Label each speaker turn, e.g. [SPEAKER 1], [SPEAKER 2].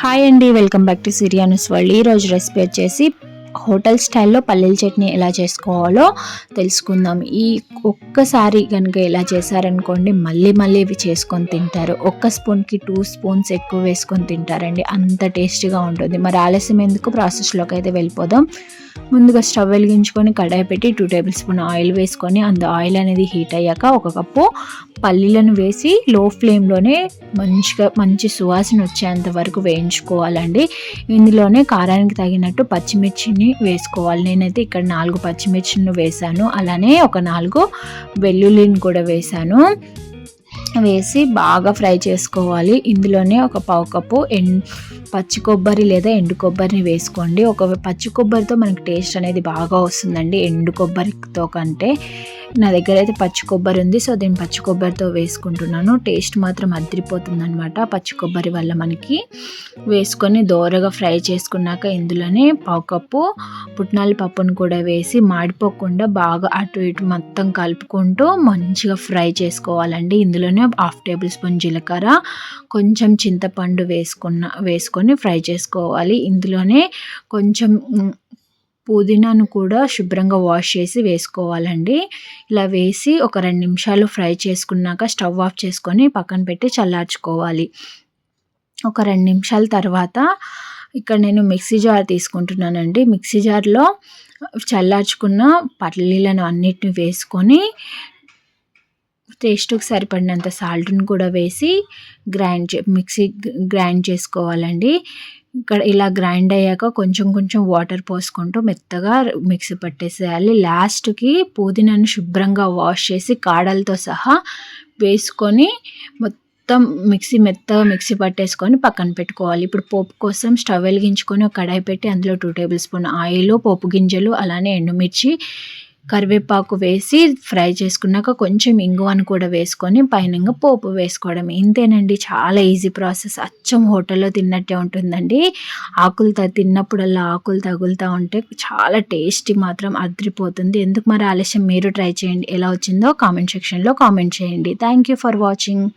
[SPEAKER 1] Hi అండి welcome back to సిరియానుస్ world. ఈరోజు రెసిపీ వచ్చేసి హోటల్ స్టైల్లో పల్లీల చట్నీ ఎలా చేసుకోవాలో తెలుసుకుందాం. ఈ ఒక్కసారి కనుక ఎలా చేశారనుకోండి మళ్ళీ మళ్ళీ ఇవి చేసుకొని తింటారు. ఒక్క స్పూన్కి టూ స్పూన్స్ ఎక్కువ వేసుకొని తింటారండి. అంత టేస్టీగా ఉంటుంది. మరి ఆలస్యం ఎందుకు? ప్రాసెస్లోకి అయితే వెళ్ళిపోదాం. ముందుగా స్టవ్ వెలిగించుకొని కడాయి పెట్టి టూ టేబుల్ స్పూన్ ఆయిల్ వేసుకొని అంత ఆయిల్ అనేది హీట్ అయ్యాక ఒక కప్పు పల్లీలను వేసి లో ఫ్లేమ్లోనే మంచిగా మంచి సువాసన వచ్చేంత వరకు వేయించుకోవాలండి. ఇందులోనే కారానికి తగినట్టు పచ్చిమిర్చిని వేసుకోవాలి. నేనైతే ఇక్కడ నాలుగు పచ్చిమిర్చిని వేసాను అలానే ఒక నాలుగు వెల్లుల్లిని కూడా వేసాను వేసి బాగా ఫ్రై చేసుకోవాలి. ఇందులోనే ఒక పావు కప్పు ఎన్ పచ్చి కొబ్బరి లేదా ఎండు కొబ్బరిని వేసుకోండి. ఒక పచ్చి కొబ్బరితో మనకి టేస్ట్ అనేది బాగా వస్తుందండి. ఎండు కొబ్బరితో కంటే నా దగ్గర అయితే పచ్చి కొబ్బరి ఉంది సో దీన్ని పచ్చి కొబ్బరితో వేసుకుంటున్నాను. టేస్ట్ మాత్రం అదిరిపోతుంది అనమాట పచ్చి కొబ్బరి వల్ల మనకి. వేసుకొని దోరగా ఫ్రై చేసుకున్నాక ఇందులోనే పావు కప్పు పుట్నాల పప్పును కూడా వేసి మాడిపోకుండా బాగా అటు ఇటు మొత్తం కలుపుకుంటూ మంచిగా ఫ్రై చేసుకోవాలండి. ఇందులోనే హాఫ్ టేబుల్ స్పూన్ జీలకర్ర కొంచెం చింతపండు వేసుకున్న వేసుకొని ఫ్రై చేసుకోవాలి. ఇందులోనే కొంచెం పుదీనాను కూడా శుభ్రంగా వాష్ చేసి వేసుకోవాలండి. ఇలా వేసి ఒక రెండు నిమిషాలు ఫ్రై చేసుకున్నాక స్టవ్ ఆఫ్ చేసుకొని పక్కన పెట్టి చల్లార్చుకోవాలి. ఒక రెండు నిమిషాల తర్వాత ఇక్కడ నేను మిక్సీ జార్ తీసుకుంటున్నానండి. మిక్సీ జార్లో చల్లార్చుకున్న పల్లీలను అన్నిటిని వేసుకొని టేస్ట్కి సరిపడినంత సాల్ట్ని కూడా వేసి గ్రైండ్ మిక్సీ గ్రైండ్ చేసుకోవాలండి. ఇక్కడ ఇలా గ్రైండ్ అయ్యాక కొంచెం కొంచెం వాటర్ పోసుకుంటూ మెత్తగా మిక్సీ పట్టేసేయాలి. లాస్ట్కి పుదీనాను శుభ్రంగా వాష్ చేసి కాడలతో సహా వేసుకొని మొత్తం మిక్సీ మెత్తగా మిక్సీ పట్టేసుకొని పక్కన పెట్టుకోవాలి. ఇప్పుడు పోపు కోసం స్టవ్ వెలిగించుకొని ఒక కడాయి పెట్టి అందులో టూ టేబుల్ స్పూన్ ఆయిల్ పోపు గింజలు అలానే ఎండుమిర్చి కరివేపాకు వేసి ఫ్రై చేసుకున్నాక కొంచెం ఇంగువను కూడా వేసుకొని పైన పోపు వేసుకోవడం. ఇంతేనండి చాలా ఈజీ ప్రాసెస్. అచ్చం హోటల్లో తిన్నట్టే ఉంటుందండి. ఆకులు తిన్నప్పుడల్లా ఆకులు తగులుతూ ఉంటే చాలా టేస్టీ మాత్రం అదిరిపోతుంది. ఎందుకు మరి ఆలస్యం? మీరు ట్రై చేయండి. ఎలా వచ్చిందో కామెంట్ సెక్షన్లో కామెంట్ చేయండి. Thank you for watching.